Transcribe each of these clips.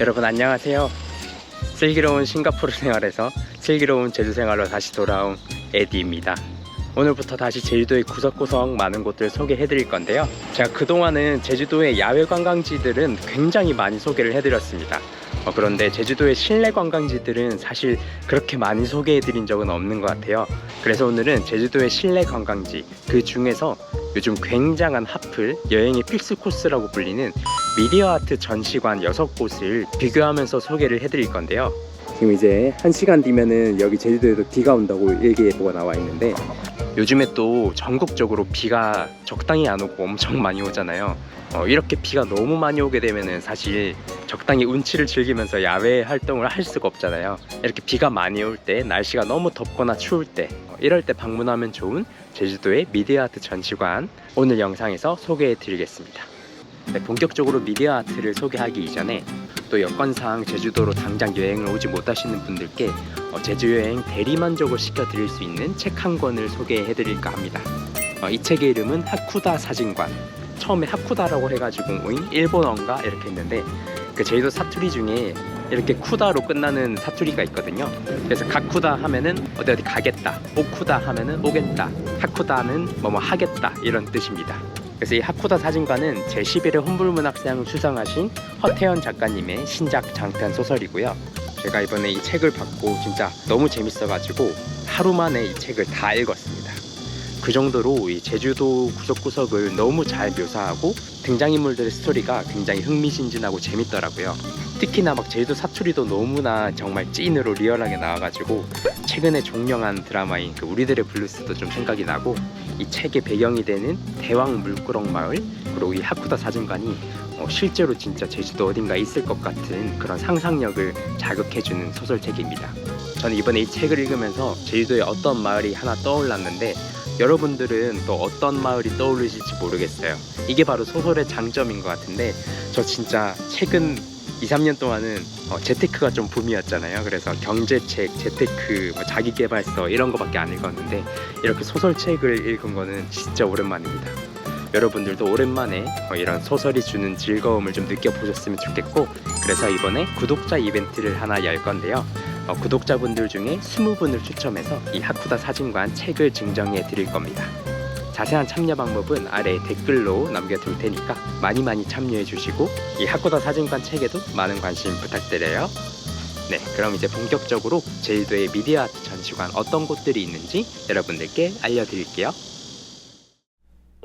여러분 안녕하세요. 슬기로운 싱가포르 생활에서 슬기로운 제주 생활로 다시 돌아온 에디입니다. 오늘부터 다시 제주도의 구석구석 많은 곳들 소개해 드릴 건데요. 제가 그동안은 제주도의 야외 관광지들은 굉장히 많이 소개를 해 드렸습니다. 어, 그런데 제주도의 실내 관광지들은 사실 그렇게 많이 소개해 드린 적은 없는 것 같아요. 그래서 오늘은 제주도의 실내 관광지 그 중에서 요즘 굉장한 핫플 여행의 필수 코스라고 불리는 미디어 아트 전시관 6곳을 비교하면서 소개를 해드릴 건데요. 지금 이제 1시간 뒤면은 여기 제주도에도 비가 온다고 일기예보가 나와 있는데 요즘에 또 전국적으로 비가 적당히 안 오고 엄청 많이 오잖아요. 어, 이렇게 비가 너무 많이 오게 되면은 사실 적당히 운치를 즐기면서 야외 활동을 할 수가 없잖아요. 이렇게 비가 많이 올 때, 날씨가 너무 덥거나 추울 때, 어, 이럴 때 방문하면 좋은 제주도의 미디어 아트 전시관 오늘 영상에서 소개해 드리겠습니다. 네, 본격적으로 미디어 아트를 소개하기 이전에 또 여건상 제주도로 당장 여행을 오지 못하시는 분들께 어, 제주 여행 대리만족을 시켜드릴 수 있는 책 한 권을 소개해 드릴까 합니다. 어, 이 책의 이름은 하쿠다 사진관. 처음에 하쿠다라고 해가지고 일본어인가 이렇게 했는데 그 제주도 사투리 중에 이렇게 쿠다로 끝나는 사투리가 있거든요. 그래서 가쿠다 하면은 어디 어디 가겠다, 오쿠다 하면은 오겠다, 하쿠다는 뭐뭐 하겠다 이런 뜻입니다. 그래서 이 하쿠다 사진관은 제11회 혼불문학상 수상하신 허태연 작가님의 신작 장편 소설이고요. 제가 이번에 이 책을 받고 진짜 너무 재밌어가지고 하루 만에 이 책을 다 읽었습니다. 그 정도로 이 제주도 구석구석을 너무 잘 묘사하고 등장인물들의 스토리가 굉장히 흥미진진하고 재밌더라고요. 특히나 막 제주도 사투리도 너무나 정말 찐으로 리얼하게 나와가지고 최근에 종영한 드라마인 그 우리들의 블루스도 좀 생각이 나고 이 책의 배경이 되는 대왕 물구렁 마을 그리고 이 하쿠다 사진관이 어, 실제로 진짜 제주도 어딘가 있을 것 같은 그런 상상력을 자극해주는 소설책입니다. 저는 이번에 이 책을 읽으면서 제주도에 어떤 마을이 하나 떠올랐는데 여러분들은 또 어떤 마을이 떠오르실지 모르겠어요. 이게 바로 소설의 장점인 것 같은데 저 진짜 최근 2, 3년 동안은 어, 재테크가 좀 붐이었잖아요. 그래서 경제책, 재테크, 뭐 자기개발서 이런 거밖에 안 읽었는데 이렇게 소설책을 읽은 거는 진짜 오랜만입니다. 여러분들도 오랜만에 어, 이런 소설이 주는 즐거움을 좀 느껴보셨으면 좋겠고 그래서 이번에 구독자 이벤트를 하나 열 건데요. 어, 구독자분들 중에 20분을 추첨해서 이 하쿠다 사진관 책을 증정해 드릴 겁니다. 자세한 참여 방법은 아래 댓글로 남겨둘 테니까 많이 많이 참여해 주시고 이 하쿠다 사진관 책에도 많은 관심 부탁드려요. 네, 그럼 이제 본격적으로 제주도의 미디어 아트 전시관 어떤 곳들이 있는지 여러분들께 알려드릴게요.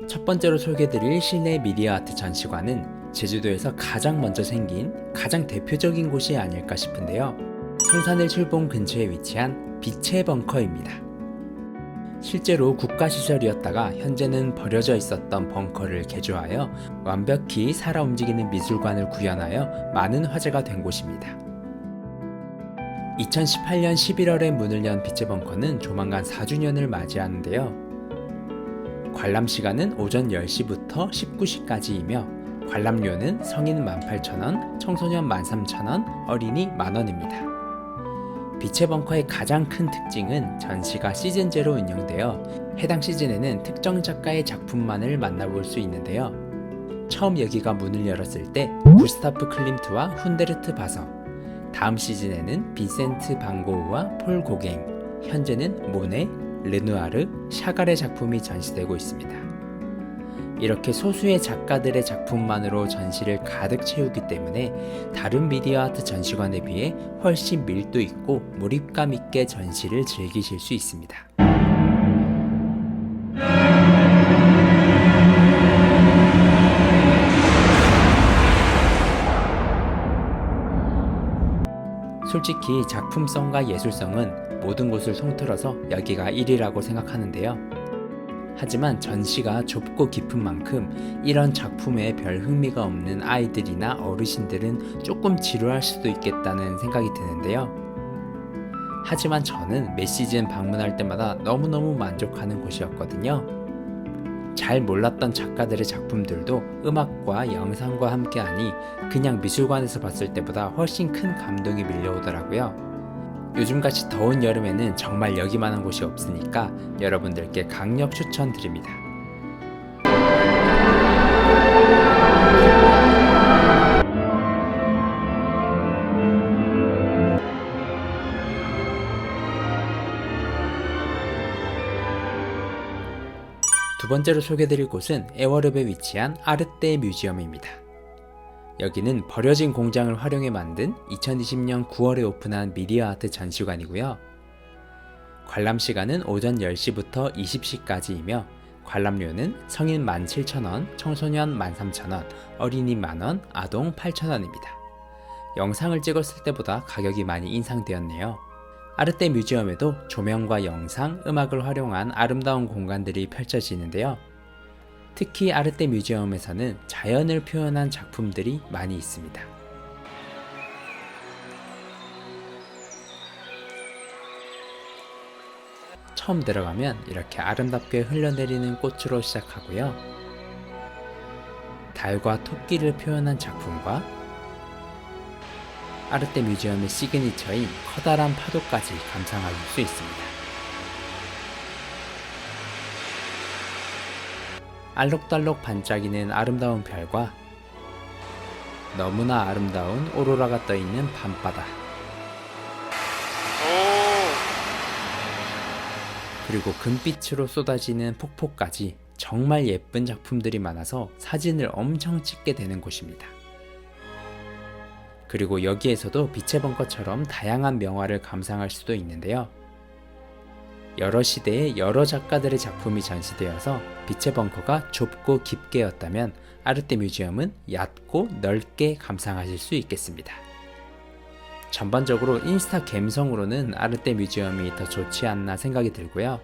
첫 번째로 소개드릴 실내 미디어 아트 전시관은 제주도에서 가장 먼저 생긴 가장 대표적인 곳이 아닐까 싶은데요. 성산일 출봉 근처에 위치한 빛의 벙커입니다. 실제로 국가시설이었다가 현재는 버려져 있었던 벙커를 개조하여 완벽히 살아 움직이는 미술관을 구현하여 많은 화제가 된 곳입니다. 2018년 11월에 문을 연 빛의 벙커는 조만간 4주년을 맞이하는데요. 관람 시간은 오전 10시부터 19시까지이며 관람료는 성인 18,000원, 청소년 13,000원, 어린이 만원입니다. 빛의 벙커의 가장 큰 특징은 전시가 시즌제로 운영되어 해당 시즌에는 특정 작가의 작품만을 만나볼 수 있는데요. 처음 여기가 문을 열었을 때 구스타프 클림트와 훈데르트 바서, 다음 시즌에는 빈센트 방고우와 폴 고갱, 현재는 모네, 르누아르, 샤갈의 작품이 전시되고 있습니다. 이렇게 소수의 작가들의 작품만으로 전시를 가득 채우기 때문에 다른 미디어 아트 전시관에 비해 훨씬 밀도 있고 몰입감 있게 전시를 즐기실 수 있습니다. 솔직히 작품성과 예술성은 모든 곳을 통틀어서 여기가 1위라고 생각하는데요. 하지만 전시가 좁고 깊은 만큼 이런 작품에 별 흥미가 없는 아이들이나 어르신들은 조금 지루할 수도 있겠다는 생각이 드는데요. 하지만 저는 매 시즌 방문할 때마다 너무너무 만족하는 곳이었거든요. 잘 몰랐던 작가들의 작품들도 음악과 영상과 함께하니 그냥 미술관에서 봤을 때보다 훨씬 큰 감동이 밀려오더라고요. 요즘같이 더운 여름에는 정말 여기만한 곳이 없으니까 여러분들께 강력 추천드립니다. 두 번째로 소개드릴 곳은 에워룹에 위치한 아르떼 뮤지엄입니다. 여기는 버려진 공장을 활용해 만든 2020년 9월에 오픈한 미디어 아트 전시관이고요. 관람 시간은 오전 10시부터 20시까지이며 관람료는 성인 17,000원, 청소년 13,000원, 어린이 만원, 아동 8,000원입니다. 영상을 찍었을 때보다 가격이 많이 인상되었네요. 아르떼 뮤지엄에도 조명과 영상, 음악을 활용한 아름다운 공간들이 펼쳐지는데요. 특히 아르떼 뮤지엄에서는 자연을 표현한 작품들이 많이 있습니다. 처음 들어가면 이렇게 아름답게 흘러내리는 꽃으로 시작하고요. 달과 토끼를 표현한 작품과 아르떼 뮤지엄의 시그니처인 커다란 파도까지 감상하실 수 있습니다. 알록달록 반짝이는 아름다운 별과 너무나 아름다운 오로라가 떠 있는 밤바다 그리고 금빛으로 쏟아지는 폭포까지 정말 예쁜 작품들이 많아서 사진을 엄청 찍게 되는 곳입니다. 그리고 여기에서도 빛의 벙커처럼 다양한 명화를 감상할 수도 있는데요. 여러 시대의 여러 작가들의 작품이 전시되어서 빛의 벙커가 좁고 깊게였다면 아르떼 뮤지엄은 얕고 넓게 감상하실 수 있겠습니다. 전반적으로 인스타 감성으로는 아르떼 뮤지엄이 더 좋지 않나 생각이 들고요.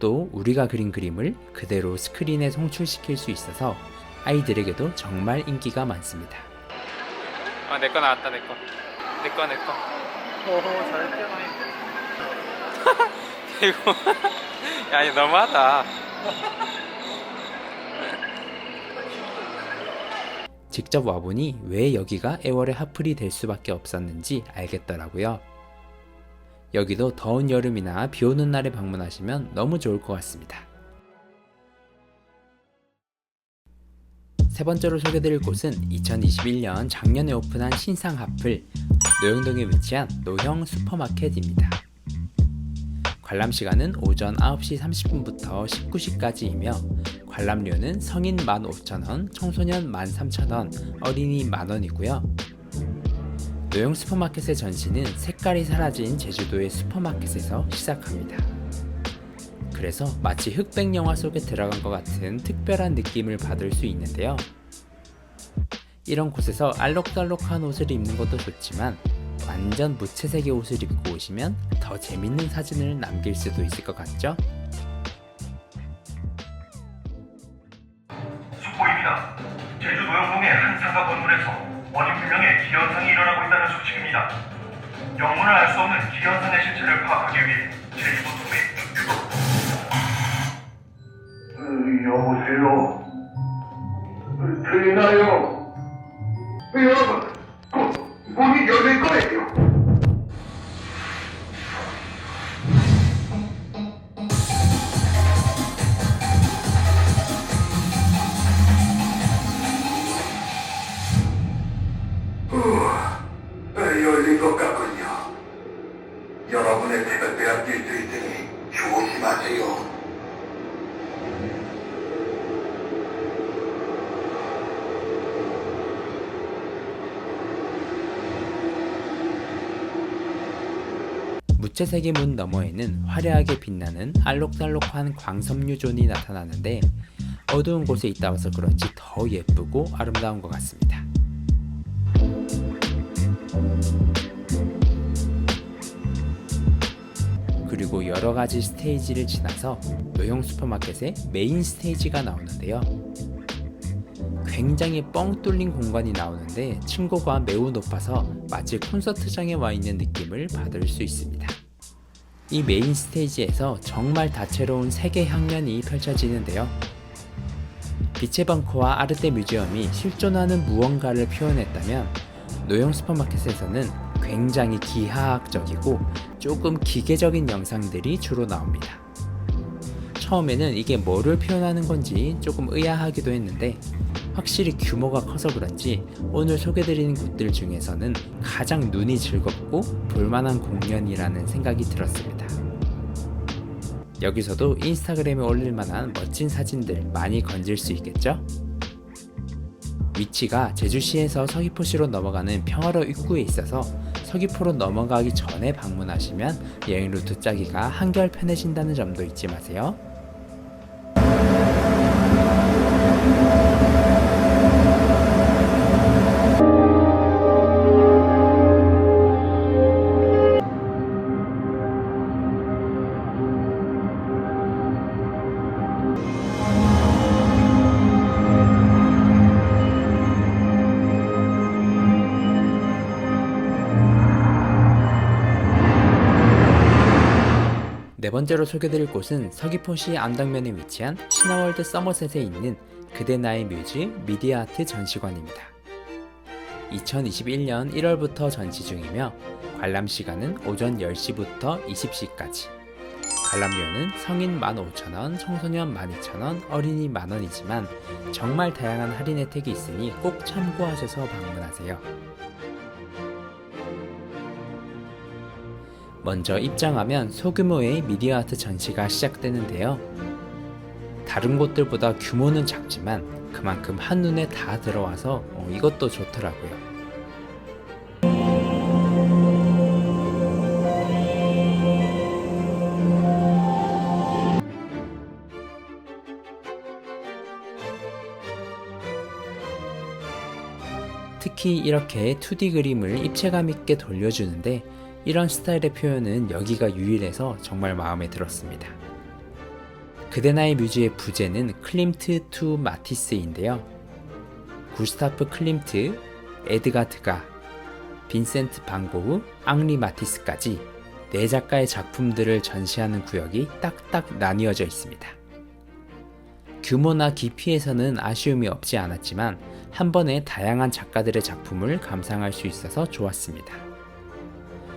또 우리가 그린 그림을 그대로 스크린에 송출시킬 수 있어서 아이들에게도 정말 인기가 많습니다. 아, 내 거 나왔다, 내 거. 내 거, 내 거. 오호 잘했잖 아야 이거 너무하다. 직접 와보니 왜 여기가 애월의 하플이 될 수밖에 없었는지 알겠더라고요. 여기도 더운 여름이나 비 오는 날에 방문하시면 너무 좋을 것 같습니다. 세 번째로 소개드릴 곳은 2021년 작년에 오픈한 신상 하플 노영동에 위치한 노형 슈퍼마켓입니다 관람 시간은 오전 9시 30분부터 19시까지이며 관람료는 성인 15,000원, 청소년 13,000원, 어린이 만원이고요. 노영 슈퍼마켓의 전시는 색깔이 사라진 제주도의 슈퍼마켓에서 시작합니다. 그래서 마치 흑백 영화 속에 들어간 것 같은 특별한 느낌을 받을 수 있는데요. 이런 곳에서 알록달록한 옷을 입는 것도 좋지만 완전 무채색의 옷을 입고 오시면 더 재밌는 사진을 남길 수도 있을 것 같죠? 속보입니다. 제주 노영동의 한 상가 건물에서 원인 불명의 기현상이 일어나고 있다는 소식입니다. 영문을 알 수 없는 기현상의 실체를 파악하기 위해 제주도 도의 여보세요. 들리나요? 여러 무채색의 문 너머에는 화려하게 빛나는 알록달록한 광섬유존이 나타나는데 어두운 곳에 있다 와서 그런지 더 예쁘고 아름다운 것 같습니다. 그리고 여러 가지 스테이지를 지나서 노형 슈퍼마켓의 메인 스테이지가 나오는데요. 굉장히 뻥 뚫린 공간이 나오는데 층고가 매우 높아서 마치 콘서트장에 와 있는 느낌을 받을 수 있습니다. 이 메인 스테이지에서 정말 다채로운 세계 향연이 펼쳐지는데요. 빛의 벙커와 아르떼 뮤지엄이 실존하는 무언가를 표현했다면 노형 슈퍼마켓에서는 굉장히 기하학적이고 조금 기계적인 영상들이 주로 나옵니다. 처음에는 이게 뭐를 표현하는 건지 조금 의아하기도 했는데 확실히 규모가 커서 그런지 오늘 소개드리는 곳들 중에서는 가장 눈이 즐겁고 볼만한 공연이라는 생각이 들었습니다. 여기서도 인스타그램에 올릴 만한 멋진 사진들 많이 건질 수 있겠죠? 위치가 제주시에서 서귀포시로 넘어가는 평화로 입구에 있어서 서귀포로 넘어가기 전에 방문하시면 여행 루트 짜기가 한결 편해진다는 점도 잊지 마세요. 네 번째로 소개드릴 곳은 서귀포시 암당면에 위치한 신화월드 서머셋에 있는 그대 나의 뮤즈 미디어 아트 전시관입니다. 2021년 1월부터 전시 중이며 관람 시간은 오전 10시부터 20시까지. 관람료는 성인 15,000원, 청소년 12,000원, 어린이 만원이지만 정말 다양한 할인 혜택이 있으니 꼭 참고하셔서 방문하세요. 먼저 입장하면 소규모의 미디어 아트 전시가 시작되는데요. 다른 곳들보다 규모는 작지만 그만큼 한눈에 다 들어와서 어, 이것도 좋더라고요. 특히 이렇게 2D 그림을 입체감 있게 돌려주는데 이런 스타일의 표현은 여기가 유일해서 정말 마음에 들었습니다. 그대나의 뮤즈의 부제는 클림트 투 마티스인데요. 구스타프 클림트, 에드가 드가, 빈센트 방고우, 앙리 마티스까지 네 작가의 작품들을 전시하는 구역이 딱딱 나뉘어져 있습니다. 규모나 깊이에서는 아쉬움이 없지 않았지만 한 번에 다양한 작가들의 작품을 감상할 수 있어서 좋았습니다.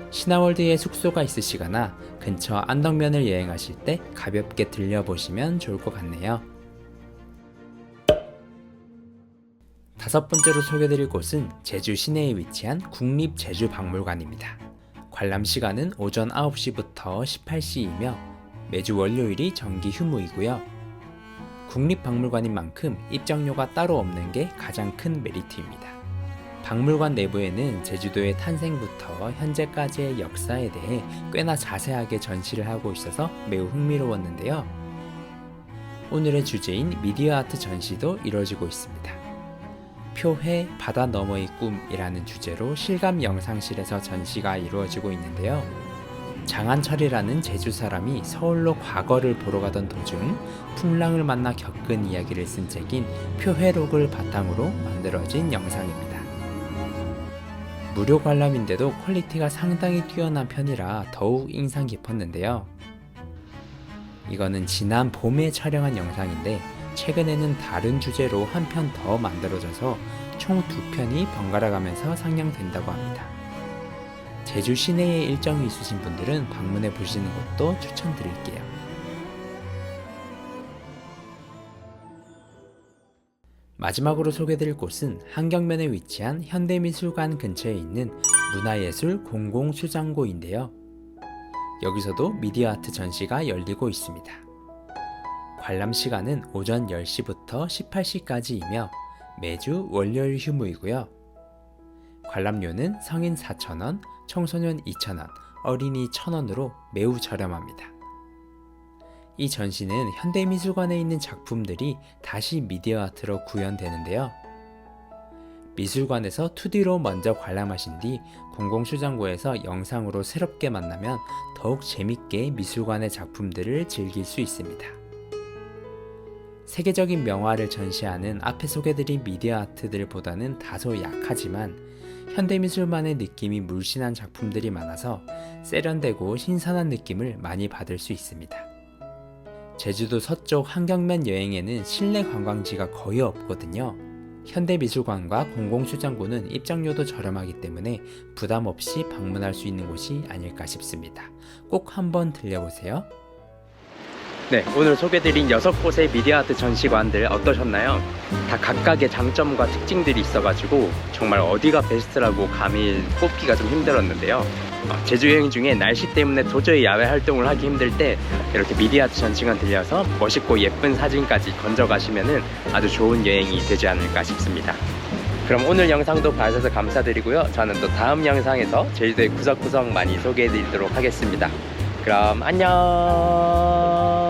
신화월드에 숙소가 있으시거나 근처 안덕면을 여행하실 때 가볍게 들려보시면 좋을 것 같네요. 다섯 번째로 소개드릴 곳은 제주 시내에 위치한 국립제주박물관입니다. 관람 시간은 오전 9시부터 18시이며 매주 월요일이 정기 휴무이고요. 국립박물관인 만큼 입장료가 따로 없는 게 가장 큰 메리트입니다. 박물관 내부에는 제주도의 탄생부터 현재까지의 역사에 대해 꽤나 자세하게 전시를 하고 있어서 매우 흥미로웠는데요. 오늘의 주제인 미디어 아트 전시도 이루어지고 있습니다. 표회 바다 너머의 꿈이라는 주제로 실감 영상실에서 전시가 이루어지고 있는데요. 장한철이라는 제주 사람이 서울로 과거를 보러 가던 도중 풍랑을 만나 겪은 이야기를 쓴 책인 표회록을 바탕으로 만들어진 영상입니다. 무료 관람인데도 퀄리티가 상당히 뛰어난 편이라 더욱 인상 깊었는데요. 이거는 지난 봄에 촬영한 영상인데 최근에는 다른 주제로 한 편 더 만들어져서 총 두 편이 번갈아 가면서 상영된다고 합니다. 제주 시내에 일정이 있으신 분들은 방문해 보시는 것도 추천드릴게요. 마지막으로 소개드릴 곳은 한경면에 위치한 현대미술관 근처에 있는 문화예술 공공수장고인데요. 여기서도 미디어 아트 전시가 열리고 있습니다. 관람 시간은 오전 10시부터 18시까지이며 매주 월요일 휴무이고요. 관람료는 성인 4,000원, 청소년 2,000원, 어린이 1,000원으로 매우 저렴합니다. 이 전시는 현대미술관에 있는 작품들이 다시 미디어 아트로 구현되는데요. 미술관에서 2D로 먼저 관람하신 뒤 공공수장고에서 영상으로 새롭게 만나면 더욱 재밌게 미술관의 작품들을 즐길 수 있습니다. 세계적인 명화를 전시하는 앞에 소개드린 미디어 아트들보다는 다소 약하지만 현대미술만의 느낌이 물씬한 작품들이 많아서 세련되고 신선한 느낌을 많이 받을 수 있습니다. 제주도 서쪽 한경면 여행에는 실내 관광지가 거의 없거든요. 현대미술관과 공공수장고는 입장료도 저렴하기 때문에 부담 없이 방문할 수 있는 곳이 아닐까 싶습니다. 꼭 한번 들려보세요. 네, 오늘 소개드린 여섯 곳의 미디어아트 전시관들 어떠셨나요? 다 각각의 장점과 특징들이 있어가지고 정말 어디가 베스트라고 감히 꼽기가 좀 힘들었는데요. 어, 제주 여행 중에 날씨 때문에 도저히 야외 활동을 하기 힘들 때 이렇게 미디어아트 전시관 들려서 멋있고 예쁜 사진까지 건져 가시면은 아주 좋은 여행이 되지 않을까 싶습니다. 그럼 오늘 영상도 봐주셔서 감사드리고요. 저는 또 다음 영상에서 제주도의 구석구석 많이 소개해 드리도록 하겠습니다. 그럼 안녕.